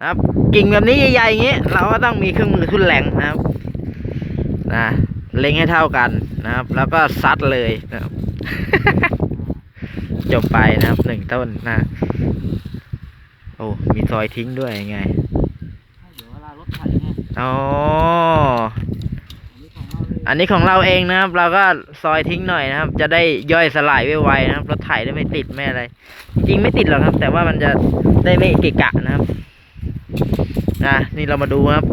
นะครับ กิ่งแบบนี้ใหญ่ๆอย่างนี้ เราก็ต้องมีเครื่องมือทุนแรงนะครับนะเล็งให้เท่ากันนะครับ แล้วก็ซัดเลยนะครับ จบไปนะครับหนึ่งต้นนะ โอ้มีซอยทิ้งด้วยไงเดี๋ยวเวลารถไถไงอ๋ออันนี้ของเราเองอันนี้ของเราเองนะครับ เราก็ซอยทิ้งหน่อยนะครับ จะได้ย่อยสลายไวๆนะครับรถไถได้ไม่ติดไม่อะไร จริงๆไม่ติดหรอกครับ แต่ว่ามันจะได้ไม่เกะกะนะครับ นะนี่เรามาดูครับ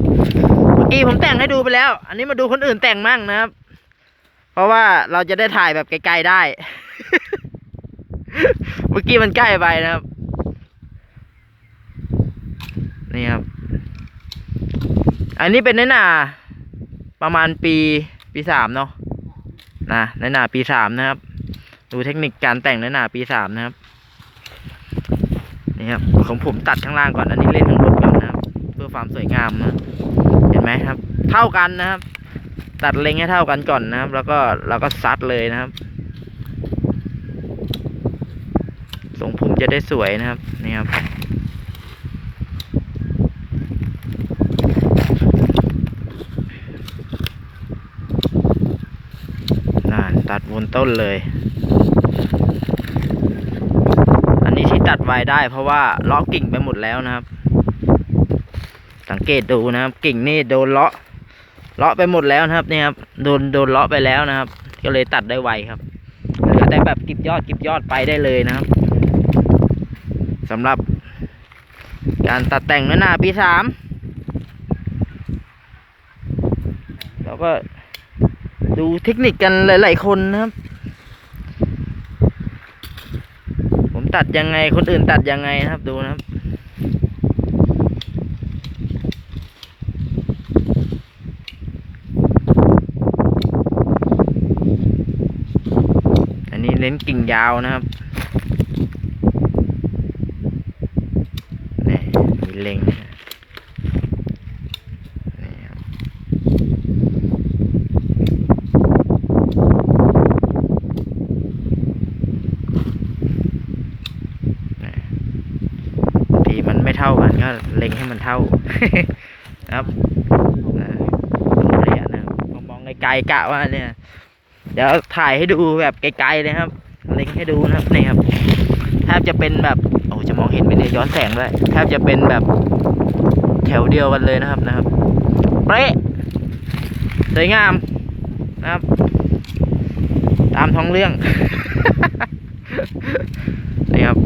เมื่อกี้ผมแต่งให้ดูไปแล้ว อันนี้มาดูคนอื่นแต่งมั่งนะครับ เพราะว่าเราจะได้ถ่ายแบบไกลๆได้ เมื่อกี้มันใกล้ไปนะครับ นี่ครับ อันนี้เป็นในหนาประมาณปีปีสามเนาะนะในหนาปีสามนะครับ ดูเทคนิคการแต่งในหนาปีสามนะครับนี่ครับของผมตัดข้างล่างก่อนอันนี้เล่นข้างบนก่อนนะครับ ความสวยงามนะเห็นไหมครับ เท่ากันนะครับ ตัดเล็งให้เท่ากันก่อนนะครับ แล้วก็เราก็ซัดเลยนะครับทรงผมจะได้สวยนะครับนี่ครับนั่นตัดวนต้นเลยอันนี้ที่ตัดไว้ได้เพราะว่าเลาะกิ่งไปหมดแล้วนะครับ สังเกตดูนะครับ กิ่งนี่โดนเลาะเลาะไปหมดแล้วนะครับเนี่ยครับโดนโดนเลาะไปแล้วนะครับ ก็เลยตัดได้ไวครับเหลือแต่แบบกิบยอดกิบยอดไปได้เลยนะครับสำหรับ การตัดแต่งน้อหนาปีสามเราก็ดูเทคนิคกันหลาย ๆ คนนะครับ ผมตัดยังไงคนอื่นตัดยังไงนะครับดูนะครับ เน้นกิ่งยาวนะครับนี่มีเล็งนี่ทีมันไม่เท่ากันก็เล็งให้มันเท่าครับนะเนี่ยนะครับผมมองไกลๆกะว่าเนี่ย เดี๋ยวถ่ายให้ดูแบบไกลๆเลยครับ เล็งให้ดูนะครับนี่ครับแทบจะเป็นแบบโอ้จะมองเห็นไหมเนี่ยย้อนแสงด้วยแทบจะเป็นแบบแถวเดียวกันเลยนะครับนะครับเป๊ะสวยงามนะครับ ตามท้องเรื่องนี่ครับ